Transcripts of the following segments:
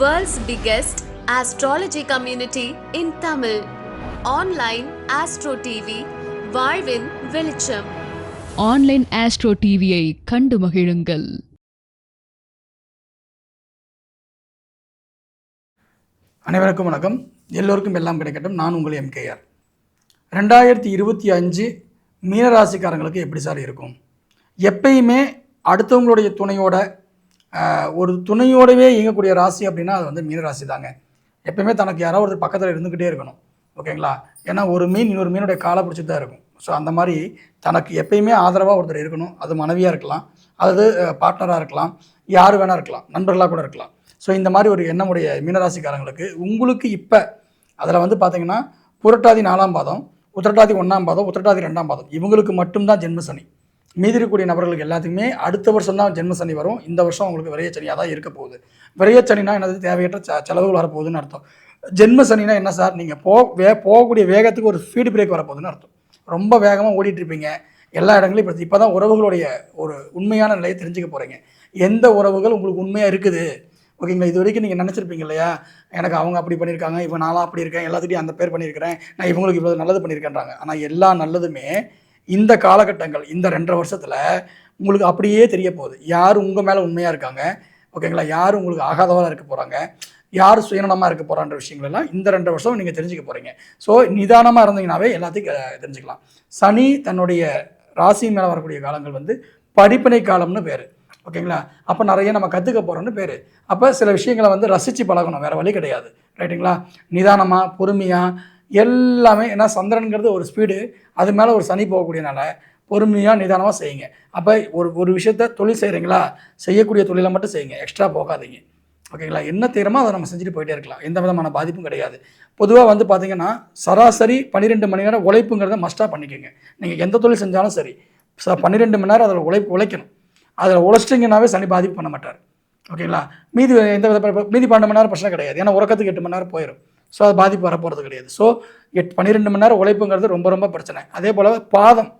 World's biggest astrology community in Tamil. Online Astro TV, வாழ்வின் வெளிச்சம். Online astro டிவியை கண்டு மகிழுங்கள். அனைவருக்கும் வணக்கம். எல்லோருக்கும் எல்லாம் கிடைக்கட்டும். நான் உங்கள் எம்கேஆர் ரெண்டாயிரத்தி இருபத்தி அஞ்சு மீனராசிக்காரங்களுக்கு எப்படி சார் இருக்கும்? எப்பயுமே அடுத்தவங்களுடைய துணையோட ஒரு துணையோடவே இயங்கக்கூடிய ராசி அப்படின்னா அது வந்து மீனராசி தாங்க எப்பயுமே தனக்கு யாரோ ஒரு பக்கத்தில் இருந்துக்கிட்டே இருக்கணும். ஓகேங்களா? ஏன்னா ஒரு மீன் இன்னொரு மீனுடைய காலை பிடிச்சிட்டு தான் இருக்கும். ஸோ அந்த மாதிரி தனக்கு எப்பயுமே ஆதரவாக ஒருத்தர் இருக்கணும். அது மனைவியாக இருக்கலாம். அது பார்ட்னராக இருக்கலாம். யார் வேணா இருக்கலாம். நண்பர்களாக கூட இருக்கலாம். ஸோ இந்த மாதிரி ஒரு எண்ணமுடைய மீனராசிக்காரங்களுக்கு உங்களுக்கு இப்போ அதில் வந்து பார்த்திங்கன்னா புரட்டாதி நாலாம் பாதம் உத்திரட்டாதி ஒன்றாம் பாதம் உத்திரட்டாதி ரெண்டாம் பாதம் இவங்களுக்கு மட்டும்தான் ஜென்ம சனி. மீதி இருக்கக்கூடிய நபர்களுக்கு எல்லாத்துக்குமே அடுத்த வருஷம் தான் ஜென்ம சனி வரும். இந்த வருஷம் உங்களுக்கு விரைய சனியாக தான் இருக்க போகுது. விரைய சனினா என்னது? தேவையற்ற ச செலவுகள் வரப்போகுதுன்னு அர்த்தம். ஜென்ம சனினா என்ன சார்? நீங்கள் போ வே போகக்கூடிய வேகத்துக்கு ஒரு ஸ்பீடு பிரேக் வரப்போகுதுன்னு அர்த்தம். ரொம்ப வேகமாக ஓடிட்டுருப்பீங்க எல்லா இடங்களையும் இப்போ இப்போ தான் உறவுகளுடைய ஒரு உண்மையான நிலையை தெரிஞ்சுக்க போகிறீங்க எந்த உறவுகள் உங்களுக்கு உண்மையாக இருக்குது? ஓகேங்களா? இது வரைக்கும் நீங்கள் நினச்சிருப்பீங்க இல்லையா? எனக்கு அவங்க அப்படி பண்ணியிருக்காங்க இவன் நாளாக அப்படி இருக்கேன் எல்லாத்துக்கிட்டையும் அந்த பேர் பண்ணியிருக்கிறேன் நான் இவங்களுக்கு இவ்வளோ நல்லது பண்ணியிருக்கேன்றாங்க. ஆனால் எல்லா நல்லதுமே இந்த காலகட்டங்கள் இந்த ரெண்டரை வருஷத்தில் உங்களுக்கு அப்படியே தெரிய போகுது. யார் உங்கள் மேலே உண்மையாக இருக்காங்க? ஓகேங்களா? யார் உங்களுக்கு ஆகாதவராக இருக்க போகிறாங்க யார் சுயநலமாக இருக்க போகிறான்ற விஷயங்களெல்லாம் இந்த ரெண்டு வருஷம் நீங்கள் தெரிஞ்சுக்க போகிறீங்க ஸோ நிதானமாக இருந்தீங்கனாவே எல்லாத்தையும் தெரிஞ்சுக்கலாம். சனி தன்னுடைய ராசி மேலே வரக்கூடிய காலங்கள் வந்து படிப்பினை காலம்னு பேர். ஓகேங்களா? அப்போ நிறைய நம்ம கற்றுக்க போகிறோம்னு பேர். அப்போ சில விஷயங்களை வந்து ரசித்து பழகணும். வேறு வழி கிடையாது. ரைட்டுங்களா? நிதானமாக பொறுமையாக எல்லாமே ஏன்னா சந்திரனுங்கிறது ஒரு ஸ்பீடு அது மேலே ஒரு சனி போகக்கூடியனால பொறுமையாக நிதானமாக செய்யுங்க. அப்போ ஒரு ஒரு விஷயத்த தொழில் செய்கிறீங்களா செய்யக்கூடிய தொழிலை மட்டும் செய்யுங்க. எக்ஸ்ட்ரா போகாதீங்க. ஓகேங்களா? என்ன தீரமோ அதை நம்ம செஞ்சுட்டு போயிட்டே இருக்கலாம். எந்த விதமான பாதிப்பும் கிடையாது. பொதுவாக வந்து பார்த்தீங்கன்னா சராசரி பன்னிரெண்டு மணி நேரம் உழைப்புங்கிறத மஸ்ட்டாக பண்ணிக்கோங்க. நீங்கள் எந்த தொழில் செஞ்சாலும் சரி. ச பன்னிரெண்டு மணி நேரம் அதில் உழைப்பு உழைக்கணும். அதில் உழைச்சிட்டிங்கனாவே சனி பாதிப்பு பண்ண மாட்டார். ஓகேங்களா? மீதி எந்த வித மீதி பன்னெண்டு மணி நேரம் பிரச்சனை கிடையாது. ஏன்னா உறக்கத்துக்கு எட்டு மணி நேரம் போயிடும் ஸோ அது பாதிப்பு வரப்போகிறது கிடையாது. ஸோ எட் பன்னிரெண்டு மணி நேரம் உழைப்புங்கிறது ரொம்ப ரொம்ப பிரச்சனை. அதே போல் பாதம்.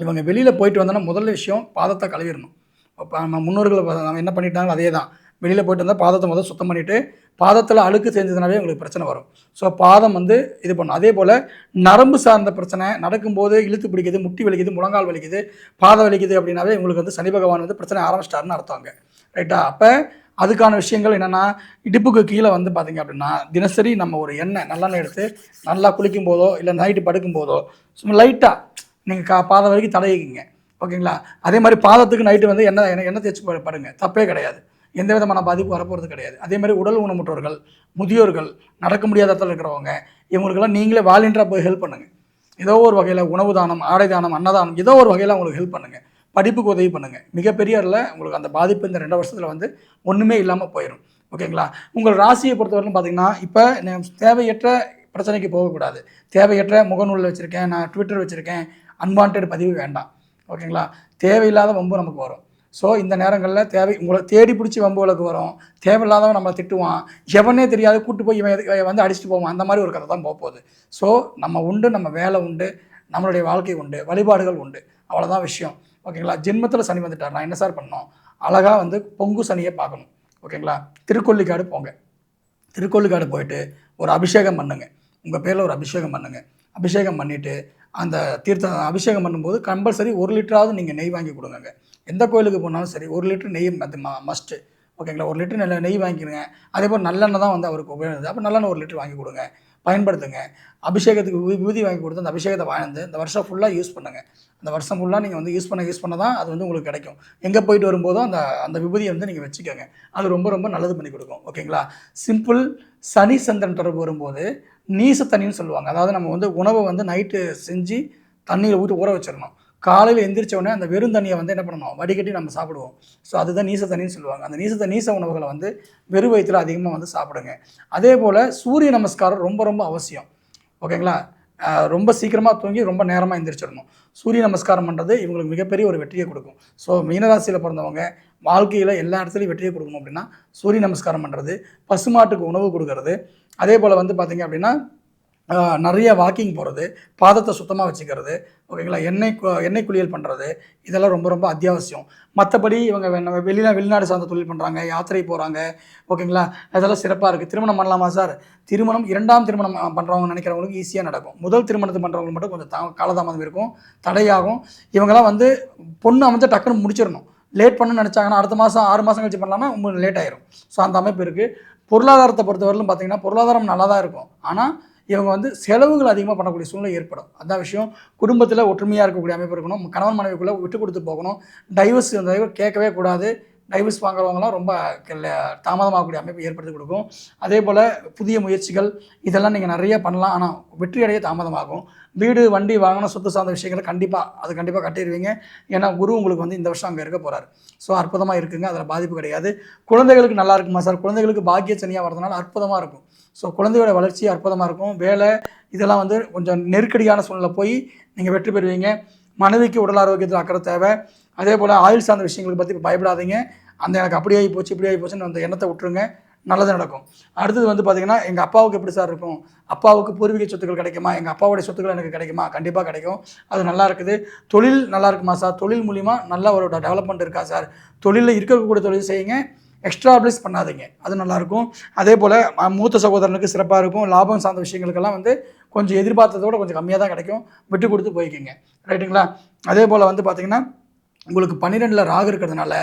இவங்க வெளியில் போயிட்டு வந்தோன்னா முதல்ல விஷயம் பாதத்தை கழுவிடணும். இப்போ நம்ம முன்னோர்கள் என்ன பண்ணிட்டாங்களோ அதே தான் வெளியில் போயிட்டு வந்தால் பாதத்தை முதல் சுத்தம் பண்ணிவிட்டு பாதத்தில் அழுக்கு செஞ்சதுனாவே உங்களுக்கு பிரச்சனை வரும். ஸோ பாதம் வந்து இது பண்ணும். அதே போல் நரம்பு சார்ந்த பிரச்சனை நடக்கும்போது இழுத்து பிடிக்குது முட்டி வலிக்குது முழங்கால் வலிக்குது பாதம் வலிக்குது அப்படின்னாவே உங்களுக்கு வந்து சனி பகவான் வந்து பிரச்சனை ஆரம்பிச்சிட்டாருன்னு அர்த்தங்க ரைட்டா அப்போ அதுக்கான விஷயங்கள் என்னென்னா இடுப்புக்கு கீழே வந்து பார்த்தீங்க அப்படின்னா தினசரி நம்ம ஒரு எண்ணெய் நல்லெண்ணெய் எடுத்து நல்லா குளிக்கும் போதோ இல்லை நைட்டு படுக்கும் போதோ சும்மா லைட்டாக நீங்கள் கா பாதம் வரைக்கும் தடையிக்கிங்க ஓகேங்களா? அதே மாதிரி பாதத்துக்கு நைட்டு வந்து எண்ணெய் எண்ணெய் எண்ணெய் தேய்ச்சி படு- படுங்க. தப்பே கிடையாது. எந்த விதமான பாதிப்பு வரப்போகிறது கிடையாது. அதே மாதிரி உடல் ஊனமுற்றோர்கள் முதியோர்கள் நடக்க முடியாத இடத்துல இருக்கிறவங்க இவங்களுக்கெல்லாம் நீங்களே வாலண்டியராக போய் ஹெல்ப் பண்ணுங்கள் ஏதோ ஒரு வகையில் உணவு தானம் ஆடை தானம் அன்னதானம் ஏதோ ஒரு வகையில் அவங்களுக்கு ஹெல்ப் பண்ணுங்கள் படிப்புக்கு உதவி பண்ணுங்கள் மிகப்பெரிய அளவில் உங்களுக்கு அந்த பாதிப்பு இந்த ரெண்டு வருஷத்தில் வந்து ஒன்றுமே இல்லாமல் போயிடும் ஓகேங்களா? உங்கள் ராசியை பொறுத்தவரைக்கும் பார்த்தீங்கன்னா இப்போ தேவையற்ற பிரச்சனைக்கு போகக்கூடாது தேவையற்ற முகநூலில் வச்சுருக்கேன் நான் ட்விட்டர் வச்சுருக்கேன் அன்வான்ட் பதிவு வேண்டாம். ஓகேங்களா? தேவையில்லாத வம்பு நமக்கு வரும். ஸோ இந்த நேரங்களில் தேவை உங்களை தேடி பிடிச்சி வம்புகளுக்கு வரும். தேவையில்லாதவன் நம்மளை திட்டுவான். எவனே தெரியாது கூட்டு போய் இவன் இவன் வந்து அடிச்சுட்டு போவான். அந்த மாதிரி ஒரு கதை தான் போக போகுது. ஸோ நம்ம உண்டு நம்ம வேலை உண்டு நம்மளுடைய வாழ்க்கை உண்டு வழிபாடுகள் உண்டு. அவ்வளோதான் விஷயம். ஓகேங்களா? ஜென்மத்தில் சனி வந்துட்டார். நான் என்ன சார் பண்ணோம் அழகாக வந்து பொங்கு சனியை பார்க்கணும். ஓகேங்களா? திருக்கொல்லிக்காடு போங்க. திருக்கொல்லிக்காடு போயிட்டு ஒரு அபிஷேகம் பண்ணுங்க. உங்கள் பேரில் ஒரு அபிஷேகம் பண்ணுங்க. அபிஷேகம் பண்ணிவிட்டு அந்த தீர்த்தம் அபிஷேகம் பண்ணும்போது கம்பல்சரி ஒரு லிட்டராவது நீங்கள் நெய் வாங்கி கொடுங்க எந்த கோயிலுக்கு போனாலும் சரி ஒரு லிட்டர் நெய் அது மஸ்ட்டு ஓகேங்களா? ஒரு லிட்டர் நல்ல நெய் வாங்கிடுங்க. அதே போல் நல்லெண்ணெய் தான் வந்து அவருக்கு உபயோகம் அப்போ நல்லெண்ணெய் ஒரு லிட்டர் வாங்கி கொடுங்க. பயன்படுத்துங்க. அபிஷேகத்துக்கு விபூதி வாங்கி கொடுத்து அந்த அபிஷேகத்தை வாழ்ந்து இந்த வருஷம் ஃபுல்லாக யூஸ் பண்ணுங்கள் அந்த வருஷம் ஃபுல்லாக நீங்கள் வந்து யூஸ் பண்ண யூஸ் பண்ண தான் அது வந்து உங்களுக்கு கிடைக்கும். எங்கே போயிட்டு வரும்போதும் அந்த அந்த விபூதியை வந்து நீங்கள் வச்சுக்கோங்க. அது ரொம்ப ரொம்ப நல்லது பண்ணி கொடுக்கும். ஓகேங்களா சிம்பிள் சனி சந்திரன் தொடர்பு வரும்போது நீச தண்ணின்னு சொல்லுவாங்க. அதாவது நம்ம வந்து உணவை வந்து நைட்டு செஞ்சு தண்ணியில் ஊற்றி ஊற வச்சிடணும். காலையில் எந்திரிச்ச உடனே அந்த வெறும் தண்ணியை வந்து என்ன பண்ணணும்? வடிகட்டி நம்ம சாப்பிடுவோம். ஸோ அதுதான் நீச தண்ணின்னு சொல்லுவாங்க. அந்த நீச நீச உணவுகளை வந்து வெறும் வயிற்றில் அதிகமாக வந்து சாப்பிடுங்க. அதே போல் சூரிய நமஸ்காரம் ரொம்ப ரொம்ப அவசியம். ஓகேங்களா? ரொம்ப சீக்கிரமாக தூங்கி ரொம்ப நேரமாக எந்திரிச்சிடணும். சூரிய நமஸ்காரம் பண்ணுறது இவங்களுக்கு மிகப்பெரிய ஒரு வெற்றியை கொடுக்கும். ஸோ மீனராசியில் பிறந்தவங்க வாழ்க்கையில் எல்லா இடத்துலையும் வெற்றியை கொடுக்கணும் அப்படின்னா சூரிய நமஸ்காரம் பண்ணுறது பசுமாட்டுக்கு உணவு கொடுக்கறது. அதே போல் வந்து பார்த்திங்க அப்படின்னா நிறைய வாக்கிங் போகிறது பாதத்தை சுத்தமாக வச்சுக்கிறது ஓகேங்களா? எண்ணெய் கு- எண்ணெய் குளியல் பண்ணுறது இதெல்லாம் ரொம்ப ரொம்ப அத்தியாவசியம். மற்றபடி இவங்க வெளிநா நம்ம வெளிநாடு சார்ந்த தொழில் பண்ணுறாங்க யாத்திரை போகிறாங்க ஓகேங்களா? அதெல்லாம் சிறப்பாக இருக்குது திருமணம் பண்ணலாமா சார்? திருமணம் இரண்டாம் திருமணம் பண்ணுறவங்க நினைக்கிறவங்களுக்கு ஈஸியாக நடக்கும். முதல் திருமணத்தை பண்ணுறவங்களுக்கு மட்டும் கொஞ்சம் தா காலதாமதம் இருக்கும் தடையாகும். இவங்கெல்லாம் வந்து பொண்ணு அமைஞ்சா டக்குன்னு முடிச்சிடணும். லேட் பண்ண நினச்சாங்கன்னா அடுத்த மாதம் ஆறு மாதம் கழிச்சு பண்ணலாம்னா உங்களுக்கு லேட் ஆயிரும். ஸோ அந்த அமைப்பு இருக்குது பொருளாதாரத்தை பொறுத்தவரையிலும் பார்த்தீங்கன்னா பொருளாதாரம் நல்லா தான் இருக்கும். ஆனால் இவங்க வந்து செலவுகள் அதிகமாக பண்ணக்கூடிய சூழ்நிலை ஏற்படும். அதான் விஷயம் குடும்பத்தில் ஒற்றுமையாக இருக்கக்கூடிய அமைப்பு இருக்கணும். கணவன் மனைவிக்குள்ளே விட்டு கொடுத்து போகணும். டைவர்ஸ் இந்த கேட்கவே கூடாது. டைவர்ஸ் வாங்குறவங்களாம் ரொம்ப தாமதமாகக்கூடிய அமைப்பு ஏற்படுத்தி கொடுக்கும். அதே போல் புதிய முயற்சிகள் இதெல்லாம் நீங்கள் நிறைய பண்ணலாம். ஆனால் வெற்றி அடைய தாமதமாகும். வீடு வண்டி வாகனம் சொத்து சார்ந்த விஷயங்களை கண்டிப்பாக அது கண்டிப்பாக கட்டிடுவீங்க. ஏன்னா குரு உங்களுக்கு வந்து இந்த வருஷம் அங்கே இருக்க போகிறார் ஸோ அற்புதமாக இருக்குங்க. அதில் பாதிப்பு கிடையாது. குழந்தைகளுக்கு நல்லா இருக்குமா சார்? குழந்தைகளுக்கு பாக்கிய சனியாக வரதுனால அற்புதமாக இருக்கும். ஸோ குழந்தையோட வளர்ச்சி அற்புதமாக இருக்கும். வேலை இதெல்லாம் வந்து கொஞ்சம் நெருக்கடியான சூழ்நிலை போய் நீங்கள் வெற்றி பெறுவீங்க. மனைவிக்கு உடல் ஆரோக்கியத்தில் அக்கறை தேவை. அதே போல் ஆயுள் சார்ந்த விஷயங்களை பற்றி பயப்படாதீங்க. அந்த எனக்கு அப்படி ஆகி போச்சு இப்படி ஆகி போச்சுன்னு அந்த எண்ணத்தை விட்டுருங்க. நல்லது நடக்கும். அடுத்தது வந்து பார்த்தீங்கன்னா எங்கள் அப்பாவுக்கு எப்படி சார் இருக்கும்? அப்பாவுக்கு பூர்வீக சொத்துக்கள் கிடைக்குமா? எங்கள் அப்பாவுடைய சொத்துக்கள் எனக்கு கிடைக்குமா? கண்டிப்பாக கிடைக்கும். அது நல்லா இருக்குது. தொழில் நல்லா இருக்குமா சார்? தொழில் மூலிமா நல்ல ஒரு டெவலப்மெண்ட் இருக்கா சார்? தொழிலில் இருக்கக்கூடிய தொழில் செய்யுங்க. எக்ஸ்ட்ராப்ளிஸ் பண்ணாதீங்க. அது நல்லாயிருக்கும் அதே போல் மூத்த சகோதரனுக்கு சிறப்பாக இருக்கும். லாபம் சார்ந்த விஷயங்களுக்கெல்லாம் வந்து கொஞ்சம் எதிர்பார்த்ததோட கொஞ்சம் கம்மியாக தான் கிடைக்கும். விட்டு கொடுத்து போய்க்கிங்க. ரைட்டுங்களா? அதே போல் வந்து பார்த்திங்கன்னா உங்களுக்கு பன்னிரெண்டில் ராகு இருக்கிறதுனால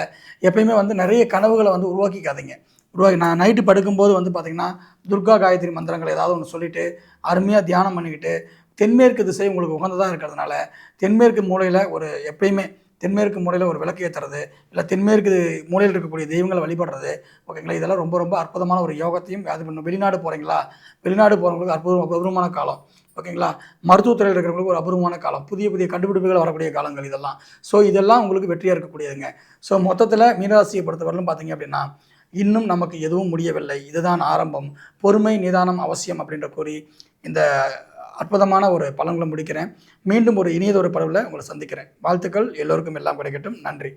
எப்பயுமே வந்து நிறைய கனவுகளை வந்து உருவாக்கிக்காதீங்க. உருவாக்கி நான் நைட்டு படுக்கும்போது வந்து பார்த்திங்கன்னா துர்கா காயத்ரி மந்திரங்கள் ஏதாவது ஒன்று சொல்லிவிட்டு அருமையாக தியானம் பண்ணிக்கிட்டு தென்மேற்கு திசை உங்களுக்கு உகந்ததாக இருக்கிறதுனால தென்மேற்கு மூலையில் ஒரு எப்பயுமே தென்மேற்கு மூலையில் ஒரு விளக்கு ஏற்றுறது இல்லை தென்மேற்கு மூலையில் இருக்கக்கூடிய தெய்வங்களை வழிபடுறது ஓகேங்களா? இதெல்லாம் ரொம்ப ரொம்ப அற்புதமான ஒரு யோகத்தையும் அது பண்ணும் வெளிநாடு போகிறீங்களா வெளிநாடு போகிறவங்களுக்கு அற்புதம் அபூர்வமான காலம். ஓகேங்களா? மருத்துவத்துறையில் இருக்கிறவங்களுக்கு ஒரு அபூர்வமான காலம். புதிய புதிய கண்டுபிடிப்புகள் வரக்கூடிய காலங்கள் இதெல்லாம். ஸோ இதெல்லாம் உங்களுக்கு வெற்றியாக இருக்கக்கூடியதுங்க. ஸோ மொத்தத்தில் மீனராசியை பொறுத்தவரையிலும் பார்த்தீங்க அப்படின்னா இன்னும் நமக்கு எதுவும் முடியவில்லை. இதுதான் ஆரம்பம். பொறுமை நிதானம் அவசியம் அப்படின்ற கூறி இந்த அற்புதமான ஒரு பலன்களை முடிக்கிறேன். மீண்டும் ஒரு இனியதொரு படவில் உங்களை சந்திக்கிறேன். வாழ்த்துக்கள். எல்லோருக்கும் எல்லாம் கிடைக்கட்டும். நன்றி.